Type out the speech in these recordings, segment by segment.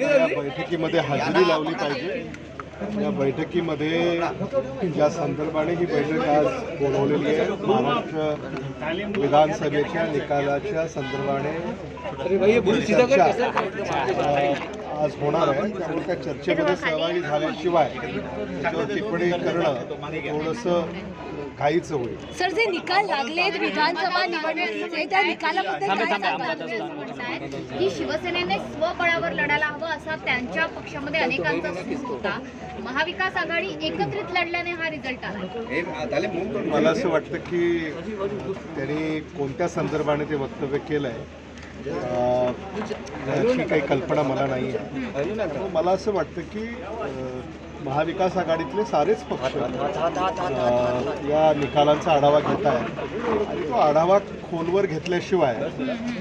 या बैठकीमध्ये हजेरी लावली पाहिजे. या बैठकीमध्ये ज्या संदर्भाने ही बैठक आज बोलवलेली आहे. महाराष्ट्र विधानसभेच्या निकालाच्या संदर्भाने आज होणार आहे. त्यामुळे त्या चर्चेमध्ये सहभागी झाल्याशिवाय त्याच्यावर टिप्पणी करणं थोडंसं घाईचं होईल. सर जे निकाल लागलेत विधानसभा निवडणुकीचे त्या निकालाबद्दल काय सांगाल? की शिवसेनेने स्वबळावर लढायला हवं असा त्यांच्या पक्षामध्ये अनेकांचा सूर होता. महाविकास आघाडी एकत्रित लढल्याने हा रिझल्ट आला. मला असं वाटतं की त्यांनी कोणत्या संदर्भाने ते वक्तव्य केलं आहे याची काही कल्पना मला नाही आहे. मला असं वाटतं की महाविकास आघाडीतले सारेच पक्ष या निकालांचा आढावा घेत आहे आणि तो आढावा खोलवर घेतल्याशिवाय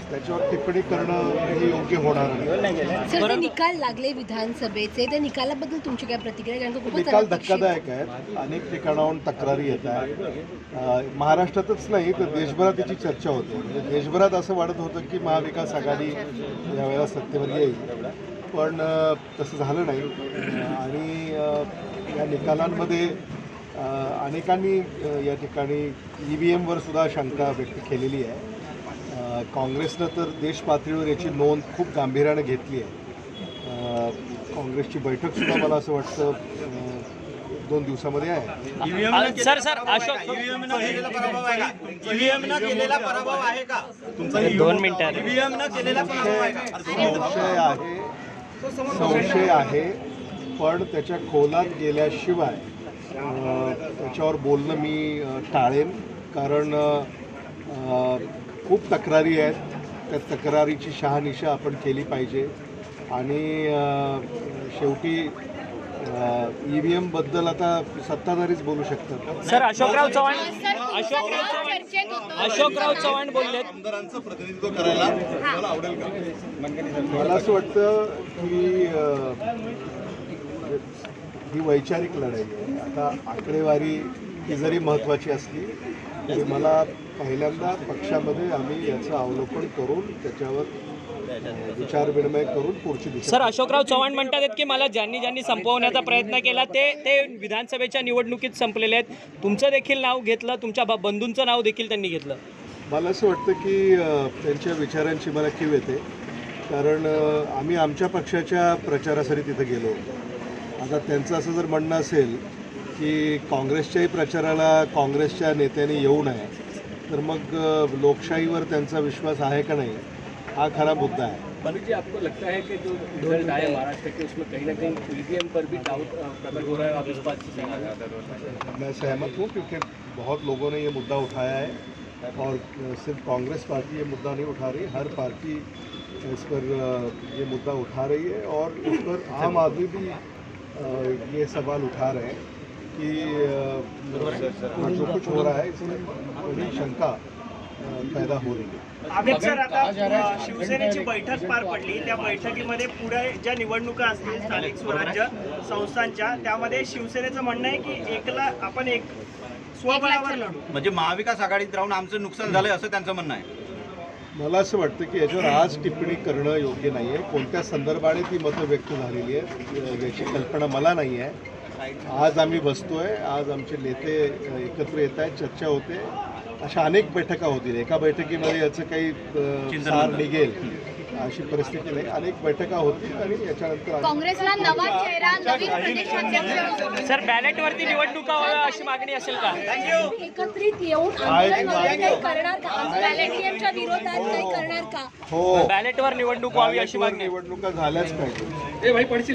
त्याच्यावर टिप्पणी करणं हे योग्य होणार नाही. सर जे निकाल लागले विधानसभेचे. त्या निकालाबद्दल तुमची काय प्रतिक्रिया? कारण का खूपच निकाल धक्कादायक आहेत. अनेक ठिकाणाहून तक्रारी येत आहेत. महाराष्ट्रातच नाही तर देशभरात त्याची चर्चा होते. म्हणजे देशभरात असं वाटत होतं की महाविकास आघाडी यावेळेला सत्तेवर येईल. पण तसं झालं नाही. आणि या निकालांमध्ये अनेकांनी या ठिकाणी ई व्ही एमवर सुद्धा शंका व्यक्त केलेली आहे. काँग्रेसनं तर देश पातळीवर याची नोंद खूप गांभीर्याने घेतली आहे. काँग्रेसची बैठकसुद्धा मला असं वाटतं दोन दिवसामध्ये आहे. सर सर अशोक ईव्हीएम न केलेला पराभव आहे का? ईव्हीएम न केलेला पराभव आहे का? दोन मिनिटात ईव्हीएम न केलेला पराभव आहे का? संशय आहे. संशय आहे. पण त्याच्या खोलात गेल्याशिवाय त्याच्यावर बोलणं मी टाळेन. कारण खूप तक्रारी आहेत. त्या तक्रारीची शहानिशा आपण केली पाहिजे. आणि शेवटी ई व्ही एमबद्दल आता सत्ताधारीच बोलू शकतात. सर अशोकराव चव्हाण अशोकराव चव्हाण. अशोकराव चव्हाण बोललेत. आमदारांचं प्रतिनिधित्व करायला मला आवडेल का? मला असं वाटतं की ही वैचारिक लढाई आहे. आता आकडेवारी ही जरी महत्त्वाची असली तरी मला पहिल्यांदा पक्षामध्ये आम्ही याचं अवलोकन करून त्याच्यावर अ, विचारविनिमय करून पुढची दिशा सर अशोकराव चव्हाण म्हणतात आहेत की मला ज्यांनी ज्यांनी संपवण्याचा प्रयत्न केला ते ते विधानसभेच्या निवडणुकीत संपलेले आहेत. तुमचं देखील नाव घेतलं तुमच्या ब- बंधूंचं नाव देखील त्यांनी घेतलं. मला असं वाटतं की अ, त्यांच्या विचारांची मला कीव येते. कारण अ, आम्ही आमच्या पक्षाच्या प्रचारासाठी तिथे गेलो होतो. आता त्यांचं असं जर म्हणणं असेल की काँग्रेसच्याही प्रचाराला काँग्रेसच्या नेत्यांनी येऊ नये तर मग लोकशाहीवर त्यांचा विश्वास आहे का नाही हा खरा मुद्दा आहे जी आपको लगता है कि जो रिजल्ट आए महाराष्ट्र के उसमें कहीं ना कहीं ईवीएम पर भी डाउट अ, प्रकट हो रहा है आप इस बात से सहमत हैं? मैं सहमत हूँ क्योंकि बहुत लोगों ने ये मुद्दा उठाया है और सिर्फ कांग्रेस पार्टी ये मुद्दा नहीं उठा रही हर पार्टी इस पर ये मुद्दा उठा रही है और इस पर आम आदमी भी ये सवाल उठा रहे हैं कि जो कुछ हो रहा है इसमें शंका पैदा हो रही है। सर आता शिवसेनेची बैठक पार पडली. त्या बैठकीमध्ये पुढे ज्या निवडणुका असतील स्थानिक स्वराज्य संस्थांच्या त्यामध्ये शिवसेनेचं म्हणणं आहे की एकला आपण एक स्वबळावर लढू. म्हणजे महाविकास आघाडीत राहून आमचं नुकसान झालंय असं त्यांचं म्हणणं आहे. मला असं वाटतं की याच्यावर आज टिप्पणी करणं योग्य नाही आहे कोणत्या संदर्भाने ती मतं व्यक्त झालेली आहेत याची कल्पना मला नाही आहे आज आम्ही बसतोय आज आमचे नेते एकत्र येत आहेत चर्चा होते. अशा अनेक बैठका होतील. एका बैठकीमध्ये याचं काही सार निघेल. अशी परिस्थिती नाही. अनेक बैठका होतील आणि याच्यानंतर काँग्रेसला नवा चेहरा नवीन प्रदेशाध्यक्ष सर बॅलेटवरती निवडणुका व्हाव्या अशी मागणी असेल का? एकत्रित येऊन आंदोलन वगैरे काही करणार का? पॅलेटियमच्या विरोधात काही करणार का? हो. बॅलेटवर निवडणूक व्हावी अशी मागणी आहे. निवडणुका झाल्याच पाहिजे. ए भाई पढ़